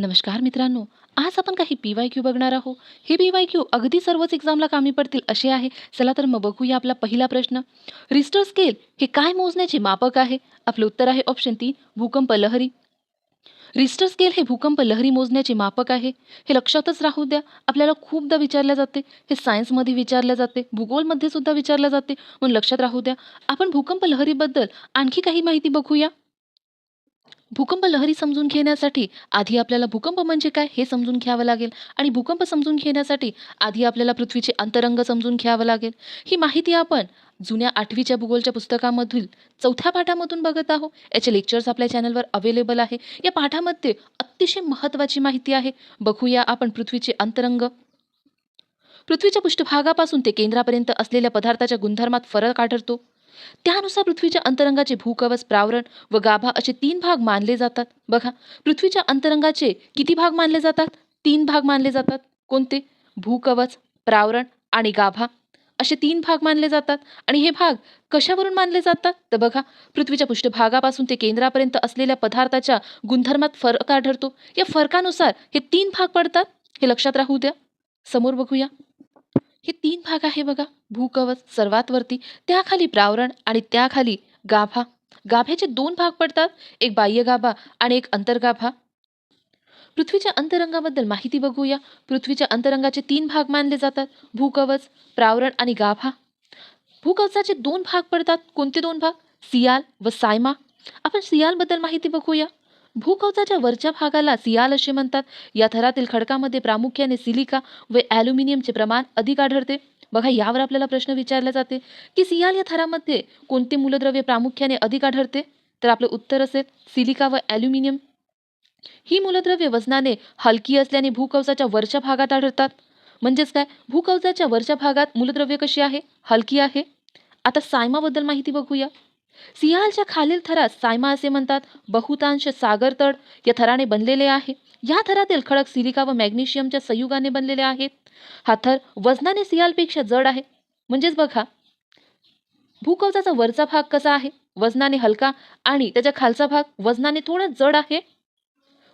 नमस्कार मित्रांनो आज आपण काही पी वाय क्यू बघणार आहोत. हे पी वाय क्यू अगदी सर्वच एक्झामला कामी पडतील असे आहे. चला तर मग बघूया आपला पहिला प्रश्न. रिस्टर स्केल हे काय मोजण्याचे मापक आहे? आपलं उत्तर आहे ऑप्शन तीन भूकंप लहरी. रिस्टर स्केल हे भूकंप लहरी मोजण्याचे मापक आहे. हे लक्षातच राहू द्या आपल्याला खूपदा विचारले जाते. हे सायन्समध्ये विचारले जाते भूगोलमध्ये सुद्धा विचारले जाते. म्हणून लक्षात राहू द्या आपण भूकंप लहरीबद्दल आणखी काही माहिती बघूया. भूकंप लहरी समजून घेण्यासाठी आधी आपल्याला भूकंप म्हणजे काय हे समजून घ्यावं लागेल. आणि भूकंप समजून घेण्यासाठी आधी आपल्याला पृथ्वीचे अंतरंग समजून घ्यावं लागेल. ही माहिती आपण जुन्या आठवीच्या भूगोलच्या पुस्तकामधील चौथ्या पाठामधून बघत आहोत. याचे लेक्चर्स आपल्या चॅनलवर अवेलेबल आहे. या पाठामध्ये अतिशय महत्त्वाची माहिती आहे. बघूया आपण पृथ्वीचे अंतरंग. पृथ्वीच्या पृष्ठभागापासून ते केंद्रापर्यंत असलेल्या पदार्थाच्या गुणधर्मात फरक आढळतो. त्यानुसार पृथ्वीच्या अंतरंगाचे भूकवच प्रावरण व गाभा असे तीन भाग मानले जातात. बघा पृथ्वीच्या अंतरंगाचे किती भाग मानले जातात? तीन भाग मानले जातात. कोणते? भूकवच प्रावरण आणि गाभा. असे तीन भाग मानले जातात. आणि हे भाग कशावरून मानले जातात? तर बघा पृथ्वीच्या पृष्ठभागापासून ते केंद्रापर्यंत असलेल्या पदार्थाच्या गुणधर्मात फरक आढळतो. या फरकानुसार हे तीन भाग पडतात. हे लक्षात राहू द्या. समोर बघूया. हे तीन भाग आहे बघा. भूकवच सर्वात वरती त्याखाली प्रावरण आणि त्याखाली गाभा. गाभ्याचे दोन भाग पडतात एक बाह्य गाभा आणि एक अंतर्गाभा पृथ्वीच्या अंतरंगाबद्दल माहिती बघूया. पृथ्वीच्या अंतरंगाचे तीन भाग मानले जातात भूकवच प्रावरण आणि गाभा. भूकवचाचे दोन भाग पडतात कोणते दोन भाग? सियाल व सायमा. आपण सियालबद्दल माहिती बघूया. भूकवचाच्या वरच्या भागाला सियाल असे म्हणतात. या थरातील खडकामध्ये प्रामुख्याने सिलिका व ॲल्युमिनियमचे प्रमाण अधिक आढळते. बघा यावर आपल्याला प्रश्न विचारला जाते की सियाल या थरामध्ये कोणते मूलद्रव्य प्रामुख्याने अधिक आढळते? तर आपलं उत्तर असेल सिलिका व ॲल्युमिनियम. ही मूलद्रव्ये वजनाने हलकी असल्याने भूकवचाच्या वरच्या भागात आढळतात. म्हणजेच काय? भूकवचाच्या वरच्या भागात मूलद्रव्य कशी आहे? हलकी आहे. आता सायमाबद्दल माहिती बघूया. सियालच्या खालील थरास सायमा असे म्हणतात बहुतांश सागरतळ या थराने बनलेले आहे. या थरातील खडक सिलिका व मॅग्नेशियमच्या संयुगाने बनलेले आहेत. हा थर वजनाने सियालपेक्षा जड आहे. म्हणजेच बघा भूकवचाचा वरचा भाग कसा आहे? वजनाने हलका आणि त्याच्या खालचा भाग वजनाने थोडा जड आहे.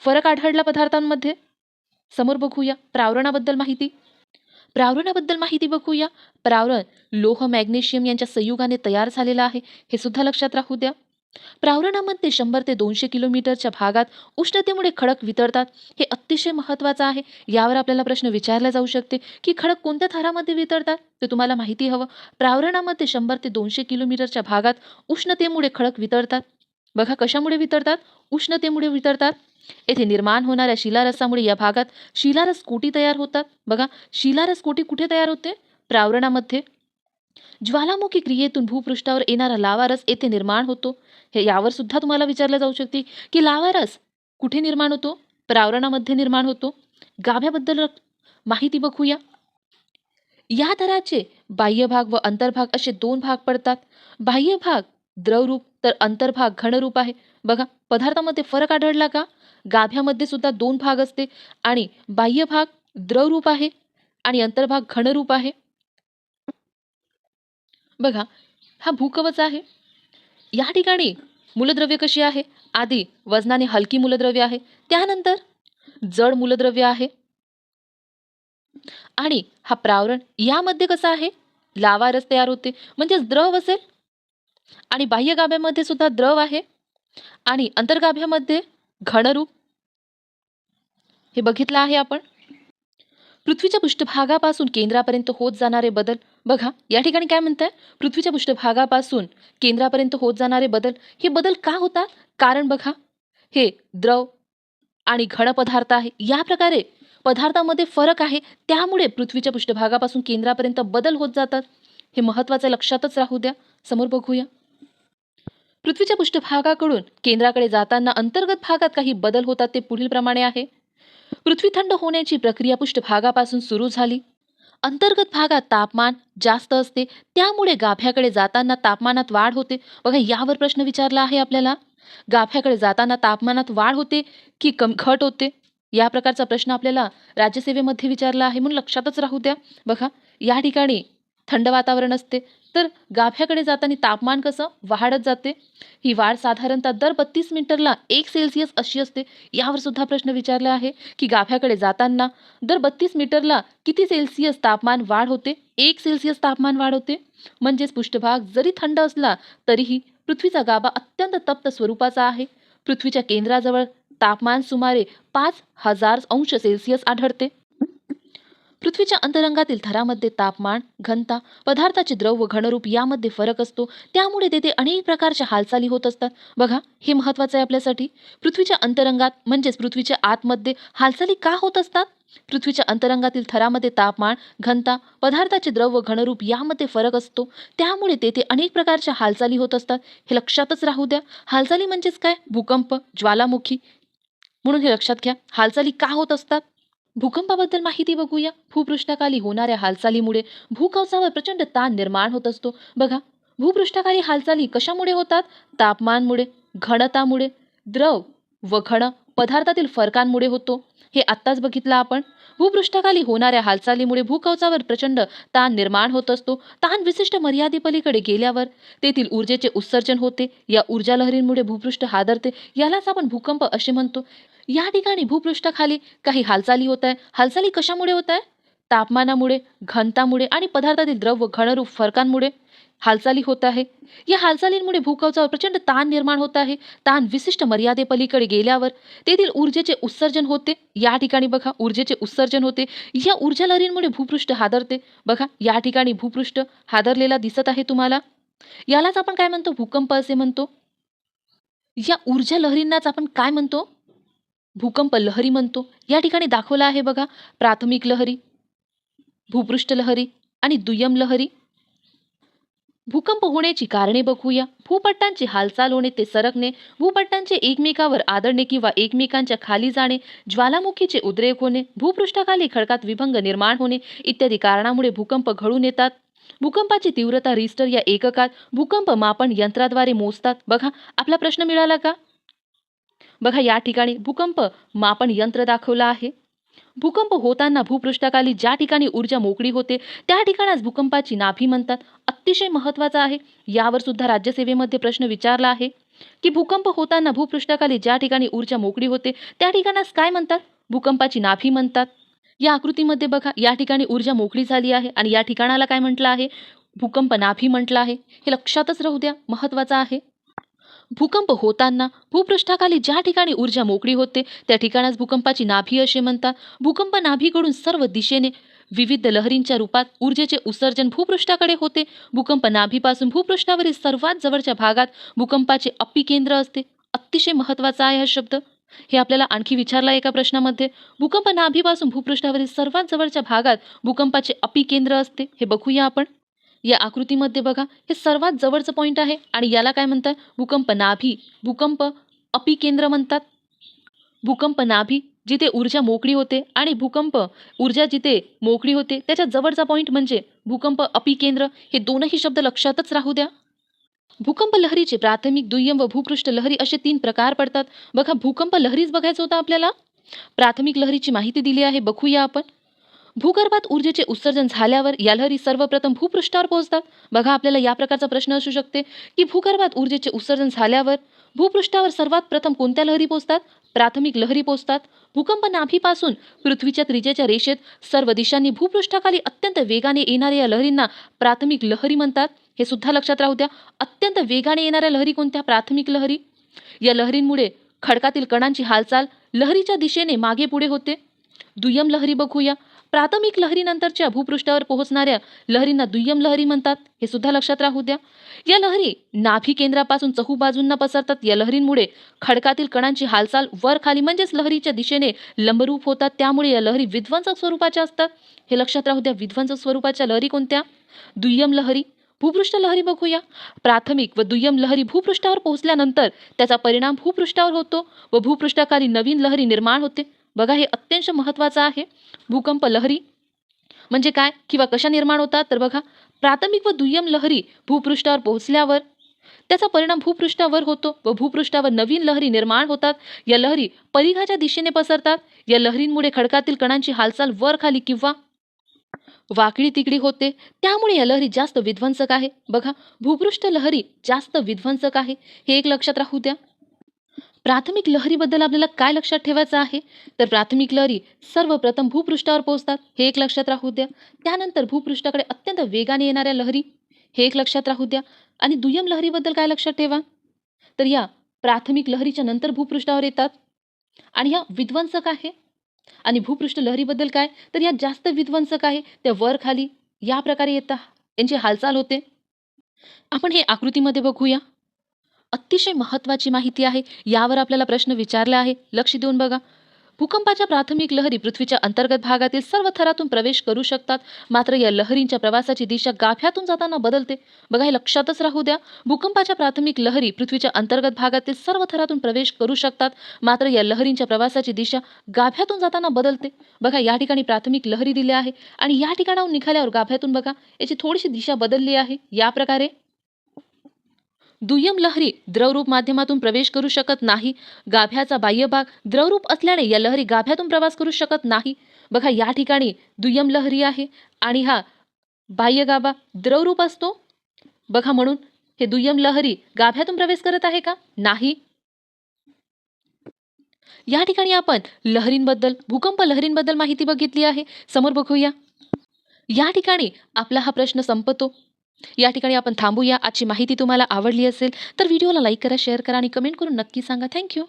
फरक आढळला पदार्थांमध्ये? समोर बघूया. प्रावरणाबद्दल माहिती. प्रावरणाबद्दल माहिती बघूया. प्रावरण लोह मॅग्नेशियम यांच्या संयुगाने तयार झालेलं आहे. हे सुद्धा लक्षात राहू द्या. प्रावरणामध्ये शंभर ते दोनशे किलोमीटरच्या भागात उष्णतेमुळे खडक वितळतात. हे अतिशय महत्त्वाचं आहे. यावर आपल्याला प्रश्न विचारला जाऊ शकते की खडक कोणत्या थरामध्ये वितळतात? ते तुम्हाला माहिती हवं. प्रावरणामध्ये शंभर ते दोनशे किलोमीटरच्या भागात उष्णतेमुळे खडक वितळतात. बघा कशामुळे वितळतात? उष्णतेमुळे वितळतात. येथे निर्माण होणाऱ्या शिलारसामुळे या भागात शिलारस कोटी तयार होतात. बघा शिलारस कोटी कुठे तयार होते? प्रावरणामध्ये. ज्वालामुखी क्रियेतून भूपृष्ठावर येणारा लावारस येथे निर्माण होतो. हे यावर सुद्धा तुम्हाला विचारलं जाऊ शकते की लावारस कुठे निर्माण होतो? प्रावरणामध्ये निर्माण होतो. गाभ्याबद्दल माहिती बघूया. या थराचे बाह्य भाग व अंतर्भाग असे दोन भाग पडतात. बाह्य भाग द्रवरूप तर अंतर्भाग घनरूप आहे. बघा पदार्थामध्ये फरक आढळला का? गाभ्यामध्ये सुद्धा दोन भाग असते आणि बाह्य भाग द्रवरूप आहे आणि अंतर्भाग घनरूप आहे. बघा हा भूकवच आहे. या ठिकाणी मूलद्रव्य कशी आहे? आधी वजनाने हलकी मूलद्रव्य आहे त्यानंतर जड मूलद्रव्य आहे. आणि हा प्रावरण यामध्ये कसं आहे? लावारस तयार होते म्हणजेच द्रव असेल. आणि बाह्य गाभ्यामध्ये सुद्धा द्रव आहे. आणि अंतर्गाभ्यामध्ये घनरूप. हे बघितलं आहे आपण? पृथ्वीच्या पृष्ठभागापासून केंद्रापर्यंत होत जाणारे बदल बघा या ठिकाणी काय म्हणताय? पृथ्वीच्या पृष्ठभागापासून केंद्रापर्यंत होत जाणारे बदल हे बदल का होतात कारण बघा हे द्रव आणि घन पदार्थ आहे या प्रकारे पदार्थामध्ये फरक आहे त्यामुळे पृथ्वीच्या पृष्ठभागापासून केंद्रापर्यंत बदल होत जातात. हे महत्त्वाचं लक्षातच राहू द्या. समोर बघूया. पृथ्वीच्या पृष्ठभागाकडून केंद्राकडे जाताना अंतर्गत भागात काही बदल होतात ते पुढील प्रमाणे आहे. पृथ्वी थंड होण्याची प्रक्रिया पृष्ठभागापासून सुरू झाली. अंतर्गत भागात तापमान जास्त असते त्यामुळे गाभ्याकडे जाताना तापमानात वाढ होते. बघा यावर प्रश्न विचारला आहे आपल्याला. गाभ्याकडे जाताना तापमानात वाढ होते की कम घट होते? या प्रकारचा प्रश्न आपल्याला राज्यसेवेमध्ये विचारला आहे म्हणून लक्षातच राहू द्या. बघा या ठिकाणी थंड वातावरण असते तर गाभ्याकडे जाताना तापमान कसं? वाढत जाते. ही वाढ साधारणतः दर बत्तीस मीटरला एक सेल्सिअस अशी असते. यावर सुद्धा प्रश्न विचारला आहे की गाभ्याकडे जाताना दर बत्तीस मीटरला किती सेल्सिअस तापमान वाढ होते? एक सेल्सिअस तापमान वाढ होते. म्हणजेच पृष्ठभाग जरी थंड असला तरीही पृथ्वीचा गाभा अत्यंत तप्त स्वरूपाचा आहे. पृथ्वीच्या केंद्राजवळ तापमान सुमारे पाच हजार अंश सेल्सिअस आढळते. पृथ्वीच्या अंतरंगातील थरामध्ये तापमान घनता पदार्थाचे द्रव व घनरूप यामध्ये फरक असतो. त्यामुळे तेथे अनेक प्रकारच्या हालचाली होत असतात. बघा हे महत्त्वाचं आहे आपल्यासाठी. पृथ्वीच्या अंतरंगात म्हणजेच पृथ्वीच्या आतमध्ये हालचाली का होत असतात? पृथ्वीच्या अंतरंगातील थरामध्ये तापमान घनता पदार्थाचे द्रव व घनरूप यामध्ये फरक असतो. त्यामुळे तेथे अनेक प्रकारच्या हालचाली होत असतात. हे लक्षातच राहू द्या. हालचाली म्हणजेच काय? भूकंप ज्वालामुखी. म्हणून हे लक्षात घ्या. हालचाली का होत असतात? भूकंपाबद्दल माहिती बघूया. भूपृष्ठाखाली होणाऱ्या हालचालीमुळे भूकवचावर प्रचंड ताण निर्माण होत असतो. बघा भूपृष्ठाखाली हालचाली कशामुळे होतात? तापमानमुळे घनतामुळे द्रव व घन पदार्थातील फरकांमुळे होतो. हे आत्ताच बघितलं आपण. भूपृष्ठाखाली होणाऱ्या हालचालीमुळे भूकवचावर प्रचंड ताण निर्माण होत असतो. ताण विशिष्ट मर्यादेपलीकडे गेल्यावर तेथील ऊर्जेचे उत्सर्जन होते. या ऊर्जा लहरींमुळे भूपृष्ठ हादरते. यालाच आपण भूकंप असे म्हणतो. या ठिकाणी भूपृष्ठाखाली काही हालचाली होत आहे हालचाली कशामुळे होत आहे तापमानामुळे घनतामुळे आणि पदार्थातील द्रव घनरूप फरकांमुळे हालचाली होत आहे. या हालचालींमुळे भूकवचावर प्रचंड ताण निर्माण होत आहे. ताण विशिष्ट मर्यादेपलीकडे गेल्यावर तेथील ऊर्जेचे उत्सर्जन होते. या ठिकाणी बघा ऊर्जेचे उत्सर्जन होते. या ऊर्जा लहरींमुळे भूपृष्ठ हादरते. बघा या ठिकाणी भूपृष्ठ हादरलेला दिसत आहे तुम्हाला. यालाच आपण काय म्हणतो? भूकंप असे म्हणतो. या ऊर्जा लहरींनाच आपण काय म्हणतो? भूकंप लहरी म्हणतो. या ठिकाणी दाखवलं आहे बघा प्राथमिक लहरी भूपृष्ठ लहरी आणि दुय्यम लहरी. भूकंप होण्याची कारणे बघूया. भूपट्टांची हालचाल होणे ते सरकणे. भूपट्टांचे एकमेकावर आदळणे किंवा एकमेकांच्या खाली जाणे. ज्वालामुखीचे उद्रेक होणे. भूपृष्ठाखाली खडकात विभंग निर्माण होणे. इत्यादी कारणामुळे भूकंप घडून येतात. भूकंपाची तीव्रता रिस्टर या एककात. भूकंप मापन यंत्राद्वारे मोजतात. बघा आपला प्रश्न मिळाला का? बघा या ठिकाणी भूकंप मापन यंत्र दाखवलं आहे. भूकंप होताना भूपृष्ठाखाली ज्या ठिकाणी ऊर्जा मोकळी होते त्या ठिकाणास भूकंपाची नाभी म्हणतात. अतिशय महत्त्वाचं आहे. यावर सुद्धा राज्यसेवेमध्ये प्रश्न विचारला आहे. की भूकंप होताना भूपृष्ठाखाली ज्या ठिकाणी ऊर्जा मोकळी होते त्या ठिकाणास काय म्हणतात? भूकंपाची नाभी म्हणतात. या आकृतीमध्ये बघा या ठिकाणी ऊर्जा मोकळी झाली आहे आणि या ठिकाणाला काय म्हटलं आहे? भूकंप नाभी म्हटलं आहे. हे लक्षातच राहू द्या महत्त्वाचं आहे. भूकंप होताना भूपृष्ठाखाली ज्या ठिकाणी ऊर्जा मोकळी होते त्या ठिकाणास भूकंपाची नाभी असे म्हणतात. भूकंप नाभीकडून सर्व दिशेने विविध लहरींच्या रूपात ऊर्जेचे उत्सर्जन भूपृष्ठाकडे होते. भूकंप नाभीपासून भूपृष्ठावरील सर्वात जवळच्या भागात भूकंपाचे अपिकेंद्र असते. अतिशय महत्त्वाचा आहे हा शब्द. हे आपल्याला आणखी विचारला एका प्रश्नामध्ये. भूकंप नाभीपासून भूपृष्ठावरील सर्वात जवळच्या भागात भूकंपाचे अपिकेंद्र असते हे बघूया आपण. या आकृतीमध्ये बघा हे सर्वात जवळचं पॉईंट आहे आणि याला काय म्हणतात? भूकंप नाभी. भूकंप अपिकेंद्र म्हणतात. भूकंप नाभी जिथे ऊर्जा मोकळी होते आणि भूकंप ऊर्जा जिथे मोकळी होते त्याच्या जवळचा पॉईंट म्हणजे भूकंप अपिकेंद्र. हे दोनही शब्द लक्षातच राहू द्या. भूकंप लहरीचे प्राथमिक दुय्यम व भूपृष्ठ लहरी असे तीन प्रकार पडतात. बघा भूकंप लहरीच बघायचं होतं आपल्याला? प्राथमिक लहरीची माहिती दिली आहे बघूया आपण. भूगर्भात ऊर्जेचे उत्सर्जन झाल्यावर या लहरी सर्वप्रथम भूपृष्ठावर पोहोचतात. बघा आपल्याला या प्रकारचा प्रश्न असू शकते की भूगर्भात ऊर्जेचे उत्सर्जन झाल्यावर भूपृष्ठावर सर्वात प्रथम कोणत्या लहरी पोहोचतात? प्राथमिक लहरी पोहोचतात. भूकंप नाभीपासून पृथ्वीच्या त्रिजेच्या रेषेत सर्व दिशांनी भूपृष्ठाखाली अत्यंत वेगाने येणाऱ्या या लहरींना प्राथमिक लहरी म्हणतात. हे सुद्धा लक्षात राहू द्या. अत्यंत वेगाने येणाऱ्या लहरी कोणत्या? प्राथमिक लहरी. या लहरींमुळे खडकातील कणांची हालचाल लहरीच्या दिशेने मागे पुढे होते. दुय्यम लहरी बघूया. प्राथमिक लहरीनंतरच्या भूपृष्ठावर पोहोचणाऱ्या लहरींना दुय्यम लहरी म्हणतात. हे सुद्धा लक्षात राहू द्या. या लहरी नाभी केंद्रापासून चहूबाजूंना पसरतात. या लहरींमुळे खडकातील कणांची हालचाल वर खाली म्हणजेच लहरीच्या दिशेने लंबरूप होतात. त्यामुळे या लहरी विध्वंसक स्वरूपाच्या असतात. हे लक्षात राहू द्या विध्वंसक स्वरूपाच्या लहरी कोणत्या? दुय्यम लहरी. भूपृष्ठ लहरी बघूया. प्राथमिक व दुय्यम लहरी भूपृष्ठावर पोहोचल्यानंतर त्याचा परिणाम भूपृष्ठावर होतो व भूपृष्ठाखाली नवीन लहरी निर्माण होते. बघा हे अत्यंत महत्त्वाचं आहे. भूकंप लहरी म्हणजे काय किंवा कशा निर्माण होतात? तर बघा प्राथमिक व दुय्यम लहरी भूपृष्ठावर पोहोचल्यावर त्याचा परिणाम भूपृष्ठावर होतो व भूपृष्ठावर नवीन लहरी निर्माण होतात. या लहरी परिघाच्या दिशेने पसरतात. या लहरींमुळे खडकातील कणांची हालचाल वर खाली किंवा वाकडी तिकडी होते. त्यामुळे या लहरी जास्त विध्वंसक आहे. बघा भूपृष्ठ लहरी जास्त विध्वंसक आहे. हे एक लक्षात राहू द्या. प्राथमिक लहरीबद्दल आपल्याला काय लक्षात ठेवायचं आहे? तर प्राथमिक लहरी सर्वप्रथम भूपृष्ठावर पोहोचतात. हे एक लक्षात राहू द्या. त्यानंतर भूपृष्ठाकडे अत्यंत वेगाने येणाऱ्या लहरी. हे एक लक्षात राहू द्या. आणि दुय्यम लहरीबद्दल काय लक्षात ठेवा? तर या प्राथमिक लहरीच्या नंतर भूपृष्ठावर येतात. आणि या विध्वंसक आहे. आणि भूपृष्ठ लहरीबद्दल काय? तर या जास्त विध्वंसक आहे. त्या वर खाली या प्रकारे येतात. यांची हालचाल होते. आपण हे आकृतीमध्ये बघूया. अतिशय महत्त्वाची माहिती आहे. यावर आपल्याला प्रश्न विचारला आहे. लक्ष देऊन बघा. भूकंपाच्या प्राथमिक लहरी पृथ्वीच्या अंतर्गत भागातील सर्व थरातून प्रवेश करू शकतात. मात्र या लहरींच्या प्रवासाची दिशा गाभ्यातून जाताना बदलते. बघा हे लक्षातच राहू द्या. भूकंपाच्या प्राथमिक लहरी पृथ्वीच्या अंतर्गत भागातील सर्व थरातून प्रवेश करू शकतात. मात्र या लहरींच्या प्रवासाची दिशा गाभ्यातून जाताना बदलते. बघा या ठिकाणी प्राथमिक लहरी दिल्या आहे. आणि या ठिकाणाहून निघाल्यावर गाभ्यातून बघा. याची थोडीशी दिशा बदलली आहे. या प्रकारे दुय्यम लहरी द्रवरूप माध्यमातून प्रवेश करू शकत नाही. गाभ्याचा बाह्यभाग द्रवरूप असल्याने या लहरी गाभ्यातून प्रवास करू शकत नाही. बघा या ठिकाणी दुय्यम लहरी आहे आणि हा बाह्य गाभा द्रवरूप असतो. बघा म्हणून हे दुय्यम लहरी गाभ्यातून प्रवेश करत आहे का? नाही. या ठिकाणी आपण लहरींबद्दल भूकंप लहरींबद्दल माहिती बघितली आहे. समोर बघूया. या ठिकाणी आपला हा प्रश्न संपतो. या ठिकाणी आपण थांबूया. आजची माहिती तुम्हाला आवडली असेल तर व्हिडिओला लाईक करा शेअर करा आणि कमेंट करून नक्की सांगा. थँक्यू